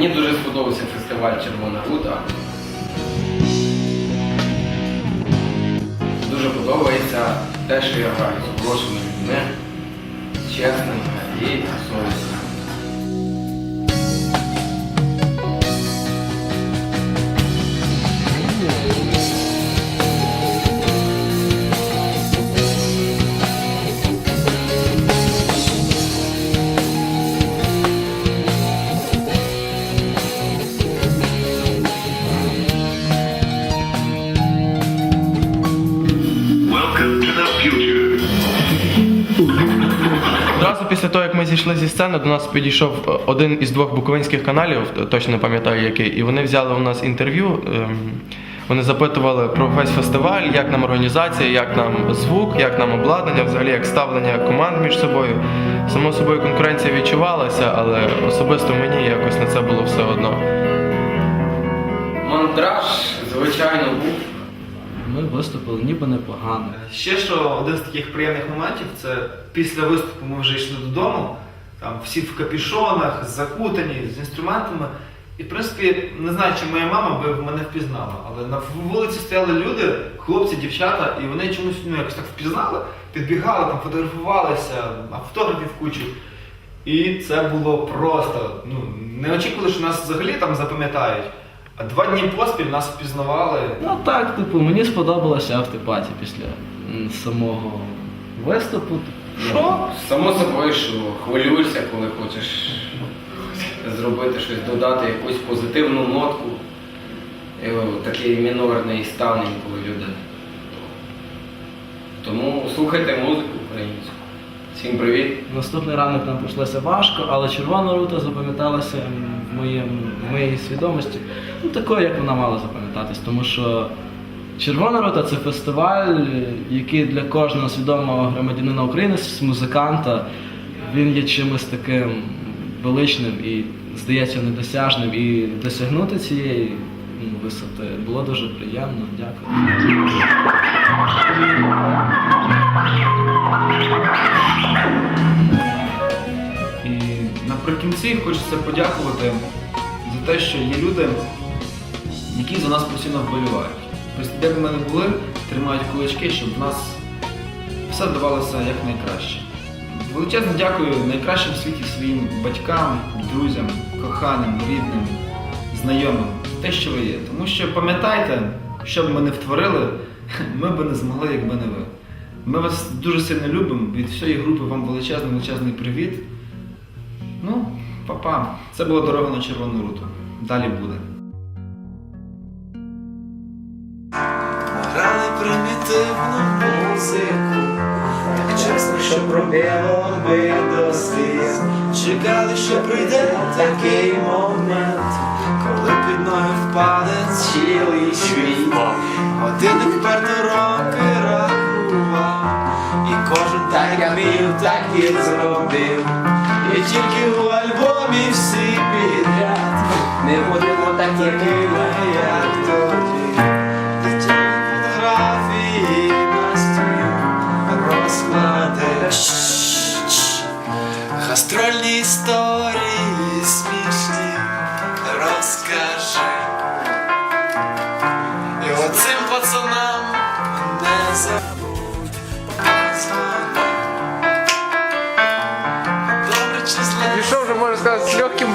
Мені дуже сподобався фестиваль Червона Рута. Дуже подобається те, що я граю з хорошими людьми, чесними і совісними. Після того, як ми зійшли зі сцени, до нас підійшов один із двох буковинських каналів, точно не пам'ятаю який, і вони взяли у нас інтерв'ю. ем, Вони запитували про весь фестиваль, як нам організація, як нам звук, як нам обладнання, взагалі як ставлення команд між собою. Само собою конкуренція відчувалася, але особисто мені якось на це було все одно. Мандраж, звичайно, був. Ми виступили ніби непогано. Ще що один з таких приємних моментів це після виступу ми вже йшли додому, там всі в капішонах, закутані, з інструментами. І в принципі, не знаю, чи моя мама би мене впізнала, але на вулиці стояли люди, хлопці, дівчата, і вони чомусь ну, якось так впізнали, підбігали, там фотографувалися, автографів кучу. І це було просто. Ну, не очікували, що нас взагалі там запам'ятають. А два дні поспіль нас впізнавали. Ну так, типу, мені сподобалася автопаті після м, самого виступу. Що? Само собою, що хвилюєшся, коли хочеш зробити щось, додати якусь позитивну нотку. І, Такий мінорний стан інколи люди. Тому слухайте музику українську. Всім привіт! Наступний ранок нам прийшлося важко, але червона рута запам'яталася м, в, моєму, в моїй свідомості, ну такою, як вона мала запам'ятатись, тому що Червона рута це фестиваль, який для кожного свідомого громадянина України, музиканта, він є чимось таким величним і, здається, недосяжним. І досягнути цієї ну, висоти було дуже приємно. Дякую. І наприкінці хочеться подякувати за те, що є люди, які за нас постійно вболівають. Тобто, де б ми не були, тримають кулачки, щоб в нас все вдавалося якнайкраще. Величезне дякую найкращим в світі своїм батькам, друзям, коханим, рідним, знайомим те, що ви є. Тому що пам'ятайте, що б ми не втворили, ми б не змогли, якби не ви. Ми вас дуже сильно любимо. Від всієї групи вам величезний величезний привіт. Ну, папа, це була дорога на червону руту. Далі буде. Примітивну музику, як чесно, що пробило би до сліз. Чекали, що прийде такий момент, коли під ноги впаде цілий світ. Годинник вперто роки рахував, і кожен так як вмів, так і зробив. І тільки в альбомі всі підряд не будемо такими, як Гастрольні історії смішні розкажи. І оцим пацанам не забудь позвони. Добре чи зле? Пішов вже, можна сказати, з легким